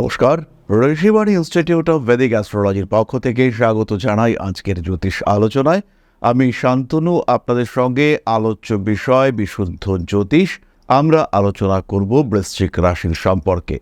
নমস্কার, Rishibani institute of Vedic অ্যাস্ট্রোলজির পক্ষ থেকে স্বাগত জানাই আজকের জ্যোতিষ আলোচনায়। আমি শান্তনু, আপনাদের সঙ্গে আলোচ্য বিষয়, বিশুদ্ধ জ্যোতিষ আমরা আলোচনা করব বৃশ্চিক রাশির সম্পর্কে।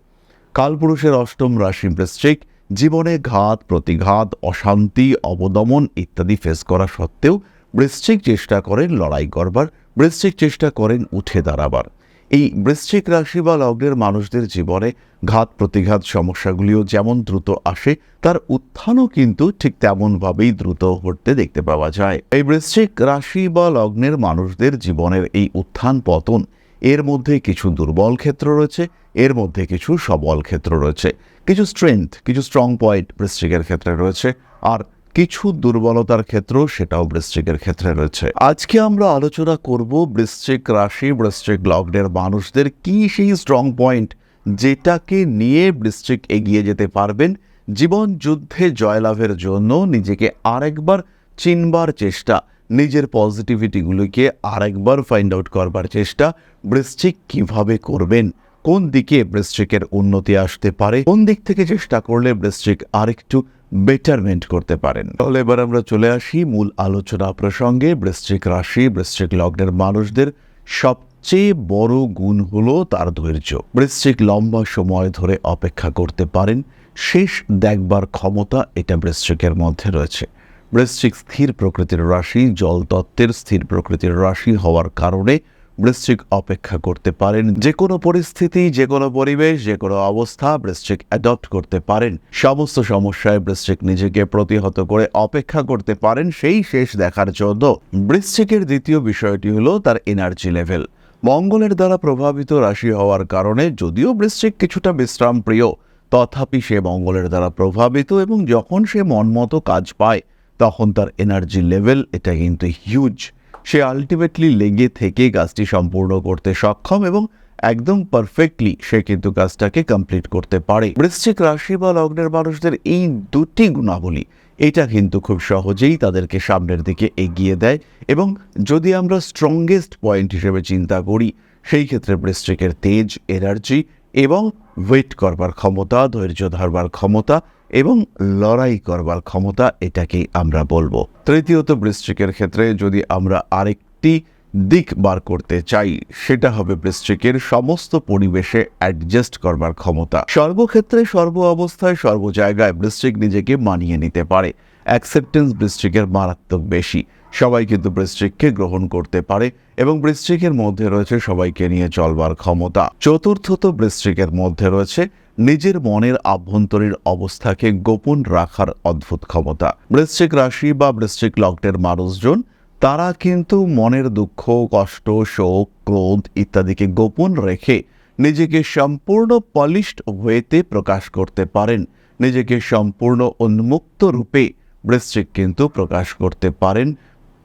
কালপুরুষের অষ্টম রাশি বৃশ্চিক, জীবনে ঘাত, প্রতিঘাত, অশান্তি, অবদমন ইত্যাদি ফেস করা সত্ত্বেও বৃশ্চিক চেষ্টা করেন লড়াই করবার, বৃশ্চিক চেষ্টা করেন উঠে দাঁড়াবার। এই বৃশ্চিক রাশি বা লগ্নের মানুষদের জীবনে ঘাত প্রতিঘাত সমস্যাগুলিও যেমন দ্রুত আসে, তার উত্থানও কিন্তু ঠিক তেমনভাবেই দ্রুত ঘটতে দেখতে পাওয়া যায়। এই বৃশ্চিক রাশি বা লগ্নের মানুষদের জীবনের এই উত্থান পতন, এর মধ্যে কিছু দুর্বল ক্ষেত্র রয়েছে, এর মধ্যে কিছু সবল ক্ষেত্র রয়েছে। কিছু স্ট্রেংথ কিছু স্ট্রং পয়েন্ট বৃশ্চিকের ক্ষেত্রে রয়েছে, আর কিছু দুর্বলতার ক্ষেত্র সেটাও বৃশ্চিকের ক্ষেত্রে রয়েছে। আজকে আমরা আলোচনা করব বৃশ্চিক রাশি, বৃশ্চিক লগ্নের মানুষদের কি সেই স্ট্রং পয়েন্ট যেটাকে নিয়ে বৃশ্চিক এগিয়ে যেতে পারবেন জীবন যুদ্ধে জয়লাভের জন্য নিজেকে আরেকবার চিনবার চেষ্টা, নিজের পজিটিভিটিগুলোকে আরেকবার ফাইন্ড আউট করবার চেষ্টা বৃশ্চিক কীভাবে করবেন, কোন দিকে বৃশ্চিকের উন্নতি আসতে পারে, কোন দিক থেকে চেষ্টা করলে বৃশ্চিক আরেকটু বেটারমেন্ট করতে পারেন। তাহলে এবার আমরা চলে আসি মূল আলোচনা প্রসঙ্গে। বৃশ্চিক রাশি, বৃশ্চিক লগ্নের মানুষদের সবচেয়ে বড় গুণ হলো তার ধৈর্য। বৃশ্চিক লম্বা সময় ধরে অপেক্ষা করতে পারেন। শেষ দেখবার ক্ষমতা এটা বৃশ্চিকের মধ্যে রয়েছে। বৃশ্চিক স্থির প্রকৃতির রাশি, জলতত্ত্বের স্থির প্রকৃতির রাশি হওয়ার কারণে বৃশ্চিক অপেক্ষা করতে পারেন। যে কোনো পরিস্থিতি যে কোনো পরিবেশ যে কোনো অবস্থা বৃশ্চিক অ্যাডপ্ট করতে পারেন। সমস্ত সমস্যায় বৃশ্চিক নিজেকে প্রতিহত করে অপেক্ষা করতে পারেন। সেই শেষ দেখার জন্য বৃশ্চিকের দ্বিতীয় বিষয়টি হলো তার এনার্জি লেভেল মঙ্গলের দ্বারা প্রভাবিত রাশি হওয়ার কারণে যদিও বৃশ্চিক কিছুটা বিশ্রাম প্রিয়, তথাপি সে মঙ্গলের দ্বারা প্রভাবিত এবং যখন সে মনমতো কাজ পায়, তখন তার এনার্জি লেভেল এটা কিন্তু হিউজ সে আলটিমেটলি লেগে থেকে কাজটি সম্পূর্ণ করতে সক্ষম এবং একদম পারফেক্টলি সে কিন্তু কাজটাকে কমপ্লিট করতে পারে। বৃশ্চিক রাশি বা লগ্নের মানুষদের এই দুটি গুণাবলী, এটা কিন্তু খুব সহজেই তাদেরকে সামনের দিকে এগিয়ে দেয় এবং যদি আমরা স্ট্রংগেস্ট পয়েন্ট হিসেবে চিন্তা করি, সেই ক্ষেত্রে বৃশ্চিকের তেজ এনার্জি এবং ওয়েট করবার ক্ষমতা, ধৈর্য ধরবার ক্ষমতা এবং লড়াই করবার ক্ষমতা এটাকেই আমরা বলব। তৃতীয়ত বৃশ্চিকের ক্ষেত্রে যদি আমরা আরেকটি দিক বার করতে চাই, সেটা হবে বৃশ্চিকের সমস্ত পরিবেশে অ্যাডজাস্ট করবার ক্ষমতা। সর্বক্ষেত্রে সর্ব অবস্থায় সর্ব জায়গায় বৃশ্চিক নিজেকে মানিয়ে নিতে পারে। অ্যাকসেপ্টেন্স বৃশ্চিকের মারাত্মক বেশি। সবাই কিন্তু বৃশ্চিককে গ্রহণ করতে পারে এবং বৃশ্চিকের মধ্যে রয়েছে সবাইকে নিয়ে চলবার ক্ষমতা। চতুর্থত বৃশ্চিকের মধ্যে রয়েছে নিজের মনের আভ্যন্তরীণ অবস্থাকে গোপন রাখার অদ্ভুত ক্ষমতা। বৃশ্চিক রাশি বা বৃশ্চিক লগ্নের মানুষজন, তারা কিন্তু মনের দুঃখ, কষ্ট, শোক, ক্রোধ ইত্যাদিকে গোপন রেখে নিজেকে সম্পূর্ণ পলিশড ওয়েতে প্রকাশ করতে পারেন। নিজেকে সম্পূর্ণ উন্মুক্ত রূপে বৃশ্চিক কিন্তু প্রকাশ করতে পারেন।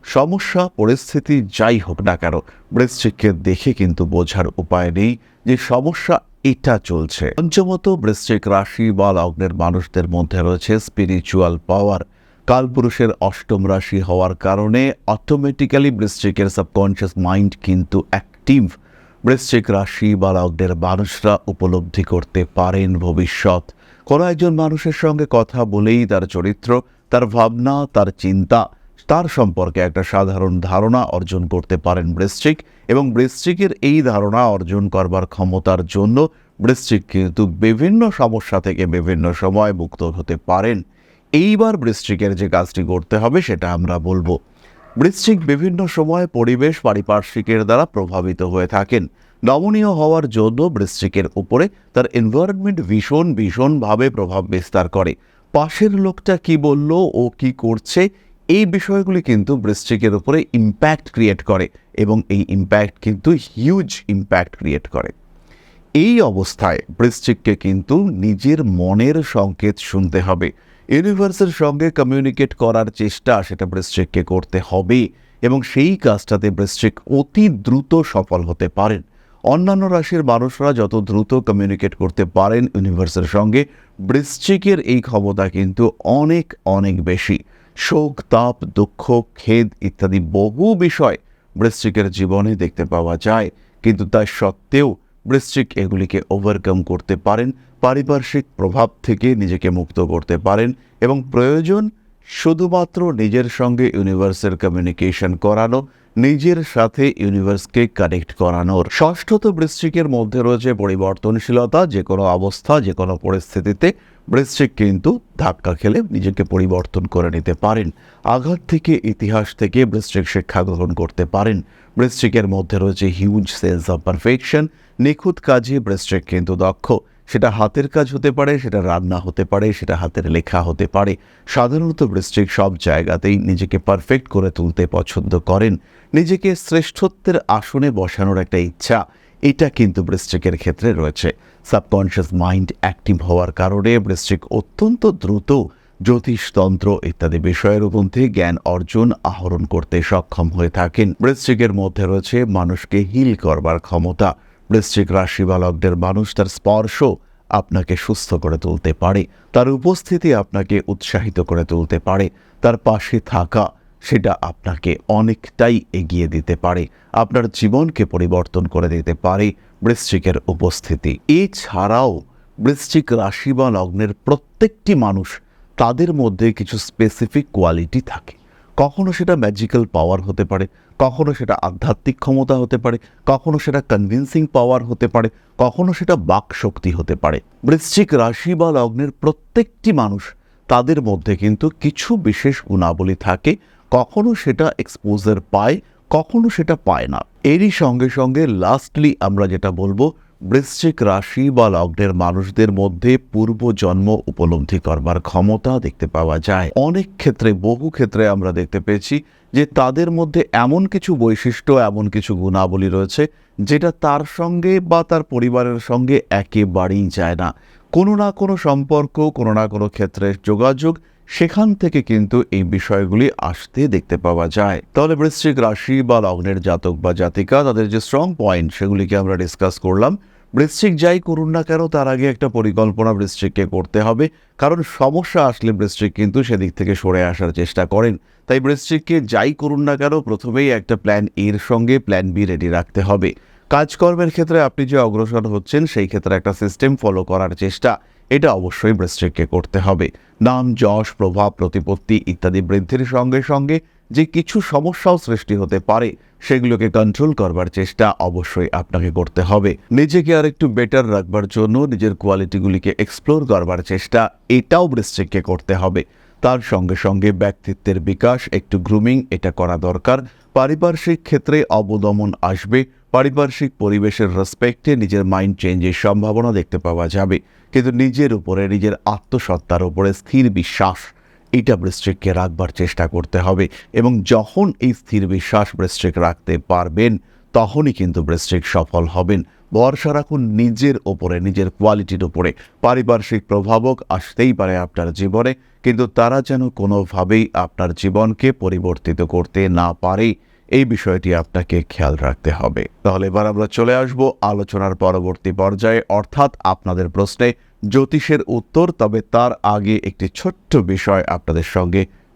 সমস্যা, পরিস্থিতি যাই হোক না কেন, বৃশ্চিককে দেখে কিন্তু বোঝার উপায় নেই যে সমস্যা এটা চলছে। পঞ্চমত, বৃশ্চিক রাশি বা লগ্নের মানুষদের মধ্যে রয়েছে স্পিরিচুয়াল পাওয়ার কালপুরুষের অষ্টম রাশি হওয়ার কারণে অটোমেটিক্যালি বৃশ্চিকের সাবকনশিয়াস মাইন্ড কিন্তু অ্যাক্টিভ বৃশ্চিক রাশি বা লগ্নের মানুষরা উপলব্ধি করতে পারেন ভবিষ্যৎ। কোনো একজন মানুষের সঙ্গে কথা বলেই তার চরিত্র, তার ভাবনা, তার চিন্তা তার সম্পর্কে একটা সাধারণ ধারণা অর্জন করতে পারেন বৃশ্চিক এবং বৃশ্চিকের এই ধারণা অর্জন করবার ক্ষমতার জন্য বৃশ্চিক কিন্তু বিভিন্ন সমস্যা থেকে বিভিন্ন সময় মুক্ত হতে পারেন। এইবার বৃশ্চিকের যে কাজটি করতে হবে সেটা আমরা বলব। বৃশ্চিক বিভিন্ন সময় পরিবেশ পারিপার্শ্বিকের দ্বারা প্রভাবিত হয়ে থাকেন। নমনীয় হওয়ার জন্য বৃশ্চিকের উপরে তার এনভায়রনমেন্ট ভীষণ ভীষণভাবে প্রভাব বিস্তার করে। পাশের লোকটা কি বলল, ও কি করছে এই বিষয়গুলি কিন্তু বৃশ্চিকের উপরে ইম্প্যাক্ট ক্রিয়েট করে এবং এই ইম্প্যাক্ট কিন্তু হিউজ ইম্প্যাক্ট ক্রিয়েট করে। এই অবস্থায় বৃশ্চিককে কিন্তু নিজের মনের সংকেত শুনতে হবে। ইউনিভার্সের সঙ্গে কমিউনিকেট করার চেষ্টা সেটা বৃশ্চিককে করতে হবে এবং সেই কাজটাতে বৃশ্চিক অতি দ্রুত সফল হতে পারেন। অন্যান্য রাশির মানুষরা যত দ্রুত কমিউনিকেট করতে পারেন ইউনিভার্সের সঙ্গে, বৃশ্চিকের এই ক্ষমতা কিন্তু অনেক অনেক বেশি। শোক, তাপ, দুঃখ, খেদ ইত্যাদি বহু বিষয় বৃশ্চিকের জীবনে দেখতে পাওয়া যায়। কিন্তু তা সত্ত্বেও বৃশ্চিক এগুলিকে ওভারকাম করতে পারেন, পারিপার্শ্বিক প্রভাব থেকে নিজেকে মুক্ত করতে পারেন এবং প্রয়োজন শুধুমাত্র নিজের সঙ্গে ইউনিভার্সের কমিউনিকেশন করানো নিজের সাথে ইউনিভার্সকে কানেক্ট করানোর। ষষ্ঠত বৃশ্চিকের মধ্যে রয়েছে পরিবর্তনশীলতা যে কোনো অবস্থা যে কোনো পরিস্থিতিতে বৃশ্চিক কিন্তু ধাক্কা খেলে নিজেকে পরিবর্তন করে নিতে পারেন। আঘাত থেকে ইতিহাস থেকে বৃশ্চিক শিক্ষা গ্রহণ করতে পারেন। বৃশ্চিকের মধ্যে রয়েছে হিউজ সেন্স অব পারফেকশন নিখুঁত কাজে বৃশ্চিক কিন্তু দক্ষ। সেটা হাতের কাজ হতে পারে, সেটা রান্না হতে পারে, সেটা হাতের লেখা হতে পারে। সাধারণত বৃশ্চিক সব জায়গাতেই নিজেকে পারফেক্ট করে তুলতে পছন্দ করেন। নিজেকে শ্রেষ্ঠত্বের আসনে বসানোর একটা ইচ্ছা, এটা কিন্তু বৃশ্চিকের ক্ষেত্রে রয়েছে। সাবকনশিয়াস মাইন্ড অ্যাক্টিভ হওয়ার কারণে বৃশ্চিক অত্যন্ত দ্রুত জ্যোতিষতন্ত্র ইত্যাদি বিষয়ের মধ্যে জ্ঞান অর্জন, আহরণ করতে সক্ষম হয়ে থাকেন। বৃশ্চিকের মধ্যে রয়েছে মানুষকে হিল করবার ক্ষমতা। বৃশ্চিক রাশি বা লগ্নের মানুষ তার স্পর্শ আপনাকে সুস্থ করে তুলতে পারে। তার উপস্থিতি আপনাকে উৎসাহিত করে তুলতে পারে। তার পাশে থাকা সেটা আপনাকে অনেকটাই এগিয়ে দিতে পারে। আপনার জীবনকে পরিবর্তন করে দিতে পারে বৃশ্চিকের উপস্থিতি। এছাড়াও বৃশ্চিক রাশি বা লগ্নের প্রত্যেকটি মানুষ তাদের মধ্যে কিছু স্পেসিফিক কোয়ালিটি থাকে। কখনো সেটা ম্যাজিক্যাল পাওয়ার হতে পারে কখনো সেটা আধ্যাত্মিক ক্ষমতা হতে পারে, কখনো সেটা কনভিন্সিং পাওয়ার হতে পারে, কখনো সেটা বাক শক্তি হতে পারে। বৃশ্চিক রাশি বা লগ্নের প্রত্যেকটি মানুষ তাদের মধ্যে কিন্তু কিছু বিশেষ গুণাবলী থাকে, কখনো সেটা এক্সপোজার পায়, কখনো সেটা পায় না। এরই সঙ্গে সঙ্গে লাস্টলি আমরা যেটা বলব, বৃশ্চিক রাশি বা লগ্নের মানুষদের মধ্যে পূর্বজন্ম উপলব্ধি করবার ক্ষমতা দেখতে পাওয়া যায়। অনেক ক্ষেত্রে, বহু ক্ষেত্রে আমরা দেখতে পেয়েছি যে তাদের মধ্যে এমন কিছু বৈশিষ্ট্য, এমন কিছু গুণাবলী রয়েছে যেটা তার সঙ্গে বা তার পরিবারের সঙ্গে একেবারেই যায় না। কোনো না কোনো সম্পর্ক, কোনো না কোনো ক্ষেত্রে যোগাযোগ, সেখান থেকে কিন্তু এই বিষয়গুলি আসতে দেখতে পাওয়া যায়। তাহলে বৃশ্চিক রাশি বা লগ্নের জাতক বা জাতিকা, তাদের যে স্ট্রং পয়েন্ট সেগুলিকে আমরা ডিসকাস করলাম। বৃশ্চিক যাই করুন না কেন, তার আগে একটা পরিকল্পনা বৃশ্চিককে করতে হবে। কারণ সমস্যা আসলে বৃশ্চিক কিন্তু সেদিক থেকে সরে আসার চেষ্টা করেন। তাই বৃশ্চিককে যাই করুন না কেন, প্রথমেই একটা প্ল্যান এর সঙ্গে প্ল্যান বি রেডি রাখতে হবে। কাজকর্মের ক্ষেত্রে আপনি যে অগ্রসর হচ্ছেন, সেই ক্ষেত্রে একটা সিস্টেম ফলো করার চেষ্টা, এটা অবশ্যই বৃশ্চিককে করতে হবে। নাম, যশ, প্রভাব, প্রতিপত্তি ইত্যাদি বৃদ্ধির সঙ্গে সঙ্গে যে কিছু সমস্যাও সৃষ্টি হতে পারে, সেগুলোকে কন্ট্রোল করবার চেষ্টা অবশ্যই আপনাকে করতে হবে। নিজেকে আর একটু বেটার রাখবার জন্য নিজের কোয়ালিটিগুলিকে এক্সপ্লোর করবার চেষ্টা, এটাও বৃশ্চিককে করতে হবে। তার সঙ্গে সঙ্গে ব্যক্তিত্বের বিকাশ, একটু গ্রুমিং এটা করা দরকার। পারিপার্শ্বিক ক্ষেত্রে অবদমন আসবে, পারিপার্শ্বিক পরিবেশের রেসপেক্টে নিজের মাইন্ড চেঞ্জের সম্ভাবনা দেখতে পাওয়া যাবে। কিন্তু নিজের উপরে, নিজের আত্মসত্তার উপরে স্থির বিশ্বাস এটা বৃশ্চিককে রাখবার চেষ্টা করতে হবে এবং যখন এই স্থির বিশ্বাস বৃশ্চিক রাখতে পারবেন, তখনই কিন্তু বৃশ্চিক সফল হবেন। ভরসা রাখুন নিজের ওপরে, নিজের কোয়ালিটির ওপরে। পারিপার্শ্বিক প্রভাবক আসতেই পারে আপনার জীবনে, কিন্তু তারা যেন কোনোভাবেই আপনার জীবনকে পরিবর্তিত করতে না পারে, এই বিষয়টি আপনাকে খেয়াল রাখতে হবে। তাহলে এবার আমরা চলে আসব আলোচনার পরবর্তী পর্যায়ে, অর্থাৎ আপনাদের প্রশ্নে জ্যোতিষের উত্তর তবে তার আগে একটি ছোট্ট বিষয় আপনাদের সঙ্গে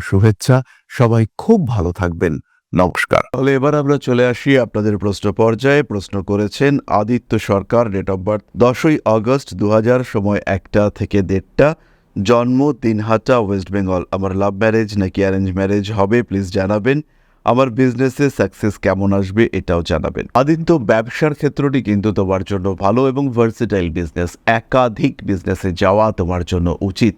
শুভেচ্ছা। সবাই খুব ভালো থাকবেন। নমস্কার। তাহলে এবার আমরা চলে আসি আপনাদের প্রশ্ন পর্যায়ে। প্রশ্ন করেছেন Aditya Sarkar date of birth দশই আগস্ট দু হাজার সময় একটা থেকে দেড়টা। জন্ম দিনহাটা ওয়েস্ট বেঙ্গল আমার লাভ ম্যারেজ নাকি অ্যারেঞ্জ ম্যারেজ হবে? প্লিজ জানাবেন। আমার বিজনেসে সাকসেস কেমন আসবে এটাও জানাবেন। আদিত্য, ব্যবসার ক্ষেত্রটি কিন্তু তোমার জন্য ভালো এবং ভার্সিটাইল বিজনেস একাধিক বিজনেসে যাওয়া তোমার জন্য উচিত।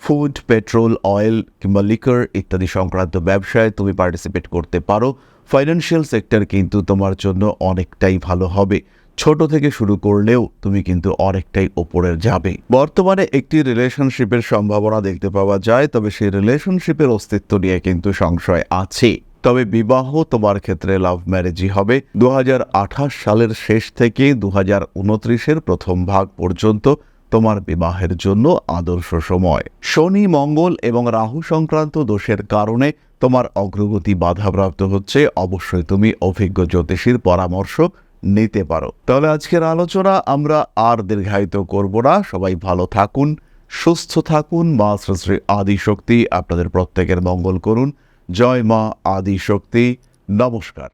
ফুড, পেট্রোল, অয়েল কিংবা লিকার ইত্যাদি সংক্রান্ত ব্যবসায় তুমি পার্টিসিপেট করতে পারো। ফাইন্যান্সিয়াল সেক্টর কিন্তু তোমার জন্য অনেকটাই ভালো হবে। ছোট থেকে শুরু করলেও তুমি কিন্তু অনেকটাই ওপরের যাবে। বর্তমানে একটি রিলেশনশিপের সম্ভাবনা দেখতে পাওয়া যায়, তবে সেই রিলেশনশিপের অস্তিত্ব নিয়ে কিন্তু সংশয় আছে। তবে বিবাহ তোমার ক্ষেত্রে লাভ ম্যারেজই হবে। দু হাজার আঠাশ সালের শেষ থেকে দু হাজার প্রথম ভাগ পর্যন্ত তোমার বিবাহের জন্য আদর্শ সময়। শনি, মঙ্গল এবং রাহু সংক্রান্ত দোষের কারণে তোমার অগ্রগতি বাধাপ্রাপ্ত হচ্ছে। অবশ্যই তুমি অভিজ্ঞ জ্যোতিষীর পরামর্শ নিতে পারো। তাহলে আজকের আলোচনা আমরা আর দীর্ঘায়িত করব না। সবাই ভালো থাকুন, সুস্থ থাকুন, মা শ্রী আদিশক্তি আপনাদের প্রত্যেকের মঙ্গল করুন। জয় মা আদিশক্তি। নমস্কার।